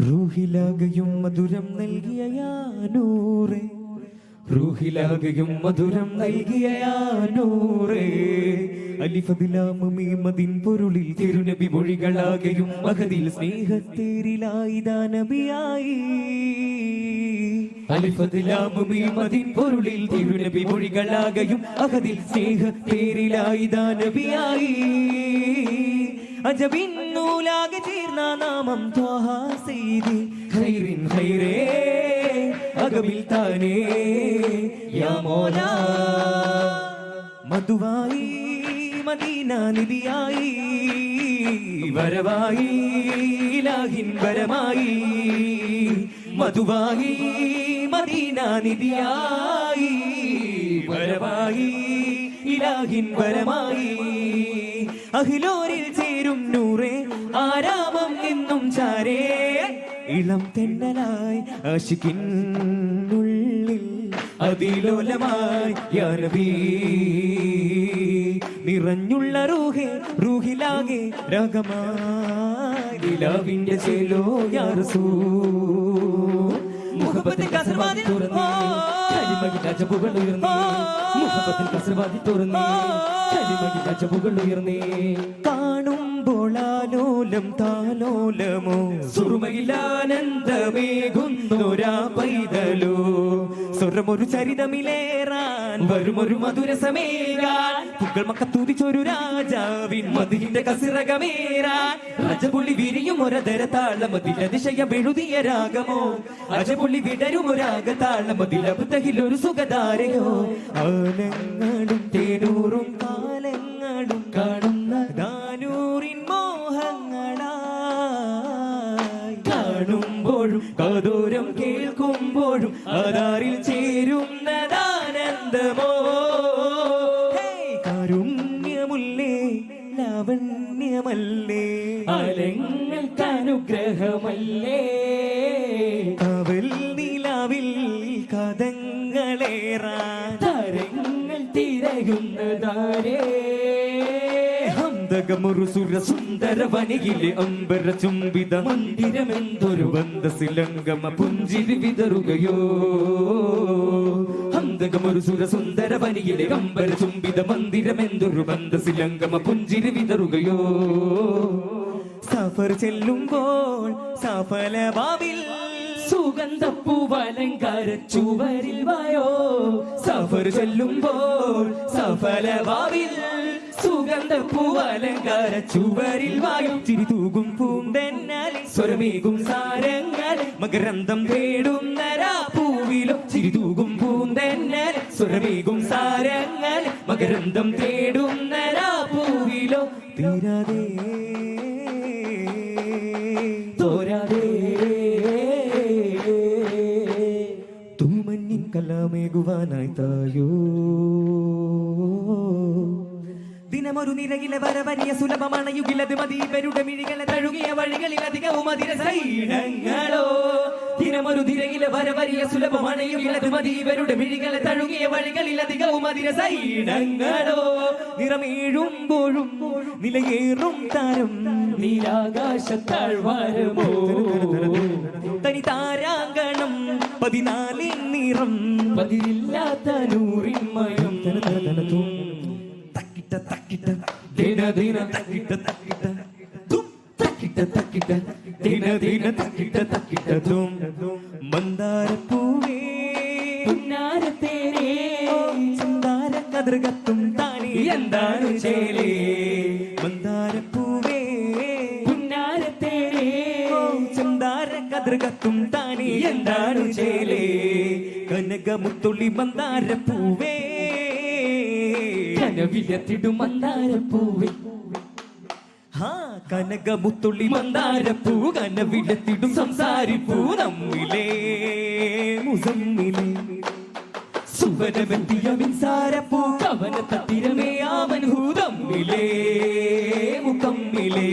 റൂഹിലാകയും മധുരം നൽകിയ യാനൂറേ. റൂഹിലാകയും മധുരം നൽകിയ യാനൂറേ. അലിഫതിലാമീമതിൻ പൊരുളിൽ തിരുനബി മൊഴികളാകയും മകതിൽ സ്നേഹത്തേരിലായി ദാനബിയായി അലിഫതിലാമീമതിൻ പൊരുളിൽ തിരുനബി മൊഴികളാകയും അഹദിൽ സ്നേഹത്തേരിലായി ദാനബിയായി അജബിൻ നൂലാകെ ചേർന്ന നാമം ത്വാഹ സെയ്തി ഖൈറിൻ ഖൈറേ അകമിൽ താനേ യാ മോല. മധുവായി മദീന നിധിയായി വരവായി ഇലാഹിൻ വരമായി. മധുവായി മദീന നിധിയായി വരവായി ഇലാഹിൻ വരമായി. അഖിലോരിൽ ചേരും നൂറേ ആരാമം എന്നും ചാരേ. ഇളം തെന്നലായി ആശിക്കുന്നുള്ളിൽ അതിലോലമായി യാനബി നിറഞ്ഞുള്ള റൂഹേ റൂഹിലാകെ രാഗമായി ചെലോ യാറസൂ മുഹബത്തിൽ തുറന്നേ. ഉയർന്നേ. മുഹബത്തിൽ തുറന്നേ. ഉയർന്നേ. കാണുമ്പോൾ ആലോലം താലോലമോ? സുറുമയിലാനന്ദമേകുന്നൊരാ പൈതലോ? സ്വരമൊരു ചരിതമിലേറാൻ വരുമൊരു മധുരസമേകാൻ പുകൾ മക്കത്തൂതിച്ചൊരു രാജാവിൻ മതിന്റെ കസിറകമേറാൻ. അജപുള്ളി വിരിയും ഒരതര അതിശയം വെഴുതിയ രാഗമോ? അജപുള്ളി വിടരും ഒരാഗ താളമതിലബുദ്ധഹിൽ ഒരു സുഖധാരയോ? ആനങ്ങളും തേനൂറും അതാരിൽ ചേരുന്നതാനന്ദമോ? കാരുണ്യമുല്ലേ ലാവണ്യമല്ലേ? അലങ്ങൾക്ക് അനുഗ്രഹമല്ലേ? ഹന്തകമൊരു സുര സുന്ദര വനിയിലെ അമ്പര ചുംബിത മന്ദിരമെന്തൊരു ബന്ധസിലംഗമ പുഞ്ചിരി വിതറുകയോ? ഹന്തകമൊരു സുര സുന്ദര വനിയിലെ അമ്പര ചുംബിത മന്ദിരമെന്തൊരു ബന്ധസിലംഗമ പുഞ്ചിരി വിതറുകയോ? സഫർ ചെല്ലുമ്പോൾ സഫല ഭാവിൽ സുഗന്ധപ്പൂവലങ്കാര ചുവരിൽ വായോ? സഫർ ചെല്ലുമ്പോൾ സഫല ബാവിൽ സുഗന്ധപ്പൂവലങ്കാര ചുവരിൽ വായും. ചിരി തൂകും പൂന്തെന്നാൽ സ്വരമേകും സാരങ്ങൾ മകരന്തം തേടുന്നരാ പൂവിലും ചിരി തൂകും പൂന്തെന്നാൽ സ്വരമേകും സാരങ്ങൾ മകരന്തം തേടുന്നരാ പൂവിലും തീരാതെ തോരാതെ. തൂമഞ്ഞിൻ കലാമേകുവാനായി തായോ. ദിനമൊരു നിരകിലെ വരവരിയ സുലഭമാണ്. യുഗിലത് ഇവരുടെ മിഴികളെ തഴുകിയ വഴികളിൽ അധികവും അതിര സൈഡങ്ങളോ ദിനമൊരു നിരകിലെ വരവരിയ സുലഭമാണ്. യുഗിലത് ഇവരുടെ മിഴികളെ തഴുകിയ വഴികളിൽ അധികവും അതിര സൈഡങ്ങളോ നിറമേഴുമ്പോഴും നിലയേറും താരം നീലാകാശത്താഴ്വാരമോ. തനി താരാങ്കണം പതിനാലിൻ നിറം. പതിരില്ലാത്ത നൂറിന്മയം തക്കിട്ട ദിന ദിന തക്കിട്ട തക്കിട്ട തും തക്കിട്ട തക്കിട്ട ദിന ദിന തക്കിട്ട തക്കിട്ട തും മന്ദാരപ്പൂവേ പുന്നാരത്തേരേ ചന്ദാര കതിർകത്തും താനേ എന്താണ് ചേലേ? മന്ദാരപ്പൂവേ പുന്നാരത്തേരേ ചന്ദാര കതിർകത്തും താനേ എന്താണ് ചേലേ? കനകമുത്തുള്ളി മന്ദാരപ്പൂവേ കനവിലെത്തിടും മന്ദാരപ്പൂവേ കനകമുത്തുള്ളി മന്ദാരപ്പൂ കനവിടത്തിടും സംസാരിപ്പൂ നമ്മിലേ മുസമ്മിലേ സുവനമെത്തിയ മിൻസാരപ്പൂ കവന തത്തിരമേ ആവൻ ഹൂതമ്മിലേ മുഖമ്മിലേ.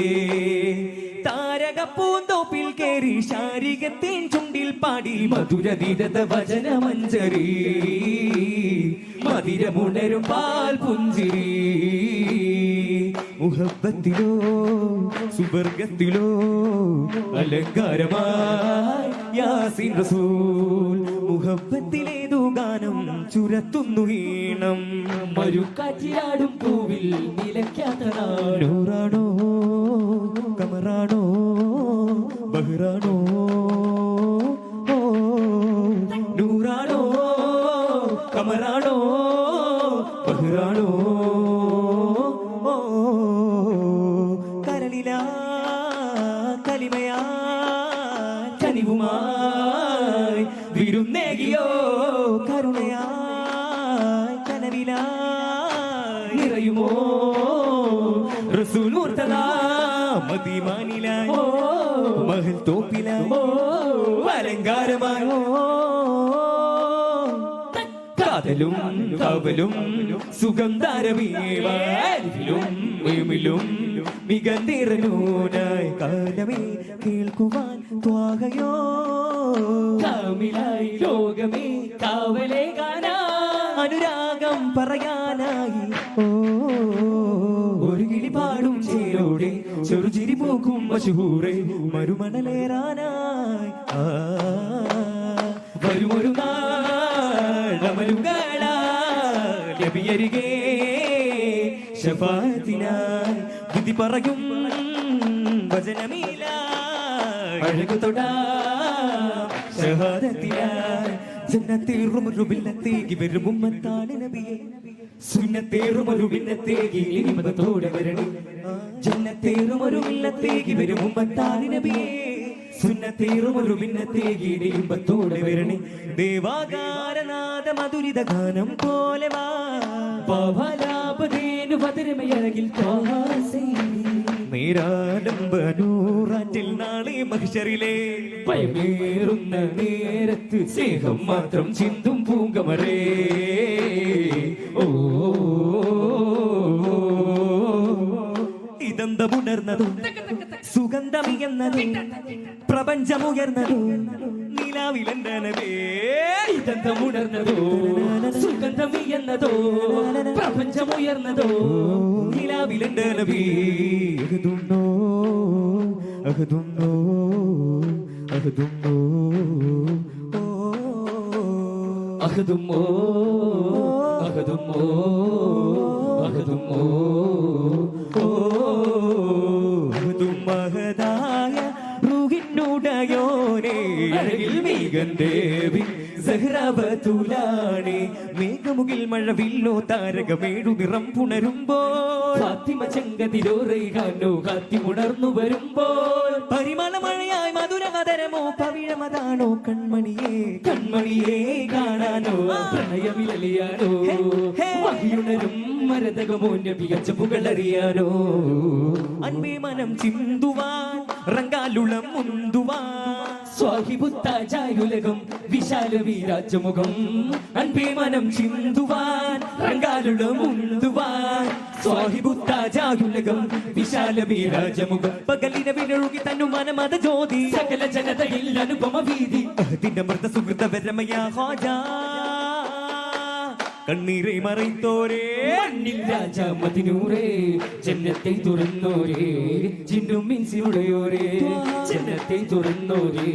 താരകപ്പൂന്തോപ്പിൽ കേറി ശാരികത്തേൻ ചുണ്ടിൽ പാടി മധുരതീരത വചനമഞ്ചരി. മതിരമുണരും പാൽ പുഞ്ചിരി. മുഹബത്തിലോ സുവർഗത്തിലോ അലങ്കാരമായി യാസീൻ റസൂൽ മുഹബത്തിലേതു ഗാനം ചുരത്തുന്നു ഈണം. മരുക്കാറ്റിലാടും പൂവിൽ നിലയ്ക്കാത്ത നാട്. നൂറാണോ കമറാണോ ബഹ്റാണോ ഓ, കരളില കലിമയാ കനിവുമായി വിരുന്നേകിയോ? കരുണയായി കനവിലായി നിറയുമോ? റസൂൽ മുർത്തദ മദീമാനിലായി ഓ മഹൽ തോപ്പിലായി അലങ്കാരമായി കാതലും കാവലും സുഗന്ധാരമീലും മികന്തിരനൂനായി കാലമേ കേൾക്കുവാൻ ത്വാകയോ കാമിലായി ലോകമേ കാവലേ കാണാ. അനുരാഗം പറയാനായി. ഓ ഒരു കിളി പാടും ചേരോടെ ചെറുചിരി പോക്കും പശുഹൂറെ മരുമണലേറാനായി. ആ, വരുമൊരു നാളമരുകളാരികെ ശഫാത്തിനായി വിധി പറയും വചനമീല അഴകു തൊടാ ഷഹാദത്തിനായി ജന്നത്തേറുമൊരു ബില്ലത്തേക്ക് വരും ഉമ്മത്താണ് നബിയെ? സുന്നത്തേറുമൊരു ബില്ലത്തേക്ക് ഇനിമതോടെ വരണി. ജന്നത്തേറുമൊരു ബില്ലത്തേക്ക് വരും ഉമ്മത്താണ് ഇനിമത്തോടെ വരണി ദേവാകാരനാഥ മധുരിത ഗാനം പോലെ വാ. പവലാപതേനു പതിരമയഴകിൽ നേരാലംബനൂറാറ്റിൽ നാളെ മഹിഷറിലെ. ഭയമേറുന്ന നേരത്ത് സ്നേഹം മാത്രം ചിന്തും പൂങ്കമറേ. ഓ ഇതന്തമുണർന്നതും സുഗന്ധമിയെന്നതും പ്രപഞ്ചമുയർന്നതും നിലാവിലെന്തനവേ ഇതെന്തമുണർന്നതോ സുഗന്ധമിയെന്നതോ പ്രപഞ്ചമുയർന്നതോ നിലാവിലെന്തനവേ അഹദുന്നോ അഹദുന്നോ അഹദുന്നോ ഓ. അഹദുമോ അഹദുമോ അഹദുമോ മഹതായ റുഹിനുടയോനെ അഴകിൽ മേഘൻ ദേവി സഹ്റവതുലാണി മേഘമുകിൽ മഴവില്ലോ താരകമേഴു നിറം പുണരുമ്പോൾ. ഫാത്തിമ ചെങ്കതിരോറൈകാനോ കാത്തിമുണർന്നു വരുമ്പോൾ. പരിമള മഴയായി മധുരമതരമോ പവിഴമതാണോ കൺമണിയെ? കൺമണിയെ കാണാനോ പ്രണയമിലലിയാനോ. ഹേ. വഹിയുണരും മരതകമോ മികച്ച പുകളറിയാനോ. അൻപേ മനം ചിന്തുവാൻ റങ്കാലുളം മുന്തുവാൻ. സ്വാഹിബുത്താജായുലകം വിശാല വീരാജമുഖം അൻപേ മനം ചിന്തുവാൻ റങ്കാലുള്ള മുന്തുവാൻ സ്വാഹിബുത്താജായുലകം വിശാല വീരാജമുഖം. പകലിനെ വിനൊഴുകി തന്നു മനമത ജ്യോതി സകല ജനതയിൽ അനുപമ വീതി. അഹദിന്റെ മൃത സുഹൃത വരമയാ ഹോജാ കണ്ണീരെ മറിത്തോരെ മണ്ണിൽ രാജ മതിനൂറേ ജന്നത്തെ തുറന്നോരേ ജിന്നും മിൻസിനുടയോരേ. ജന്നത്തെ തുറന്നോരേ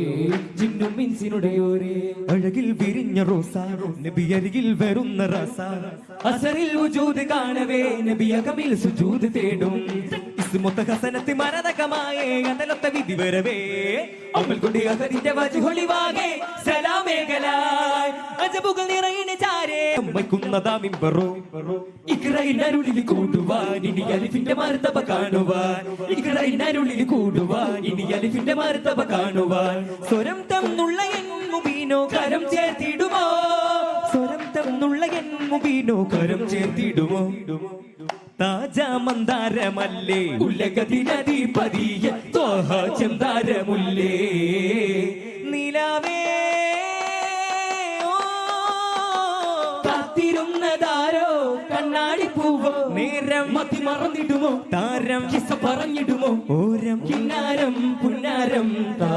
ജിന്നും മിൻസിനുടയോരേ. അഴകിൽ വിരിഞ്ഞ റോസാറോ നബി അരികിൽ വരുന്ന റസാ. അസറിൽ വജൂദ് കാണവേ നബിയകമിൽ സുജൂദ് തേടും. ഇസ്മൊത്ത ഹസനത്ത് മരതകമായേ അതലൊത്ത വിധി വരവേ. അമ്മൽ കൊണ്ട് അഹരിന്റെ വജുഹൊളിവാകെ സലാമേഖലായി അജബുകൾ നിറയിന് ചാരേ. അമ്മയ്ക്കുന്നതാ മിമ്പറോ ഇക്രയിനരുളിൽ കൂടുവാൻ ഇനി അലിഫിന്റെ മർത്തബ കാണുവാൻ. ഇക്രയിനരുളിൽ കൂടുവാൻ ഇനി സ്വരം തന്നുള്ള എൻ കരം ചേർത്തിടുമോ? സ്വരം തന്നുള്ള മുബീനോ കരം ചേർത്തിടുമോ? താജ മന്ദാരമല്ലേ ഉലകതിനധിപതിയ തോഹ ചന്ദാരമുല്ലേ നിലാവേ കാത്തിരുന്നതാരോ? കണ്ണാടി പൂവോ നേരം മതി മറന്നിടുമോ? താരം കിസ പറഞ്ഞിടുമോ? ഓരം കിന്നാരം പുന്നാരം താ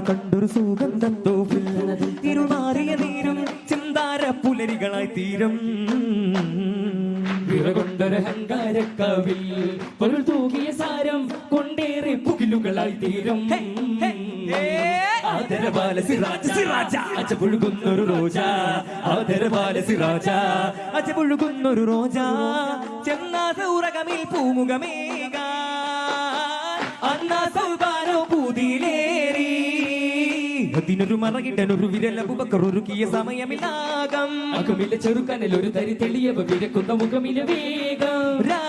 കണ്ടൊരു സുഗന്ധത്തോപ്പിൽ ഇരുമാറിയ നീരും ചിന്താര പുലരികളായി തീരും. വിറകൊണ്ടൊരു അഹങ്കാരക്കാവിൽ പൊരുൾ തൂകിയ സാരം കൊണ്ടേറെ പുകിലുകളായി തീരും. ആദരബാല സിറാജ സിറാജ അച്ച പുഴുകുന്നൊരു റോജ. ആദരബാല സിറാജ അച്ച പുഴുകുന്നൊരു റോജ. ചെന്നാസ ഉറകമിൽ പൂമുഖമേക അന്നാ സൗബാനോ പൂതിയിലേറി അതിനൊരു മറകിട്ടനൊരു വിരലബുബക്കറൊരുക്കിയ സമയമില്ലാകം അകമിലെ ചെറുക്കനൽ ഒരു തരി തെളിയവ വിരക്കുന്ന മുഖമിലെ വേഗം രാ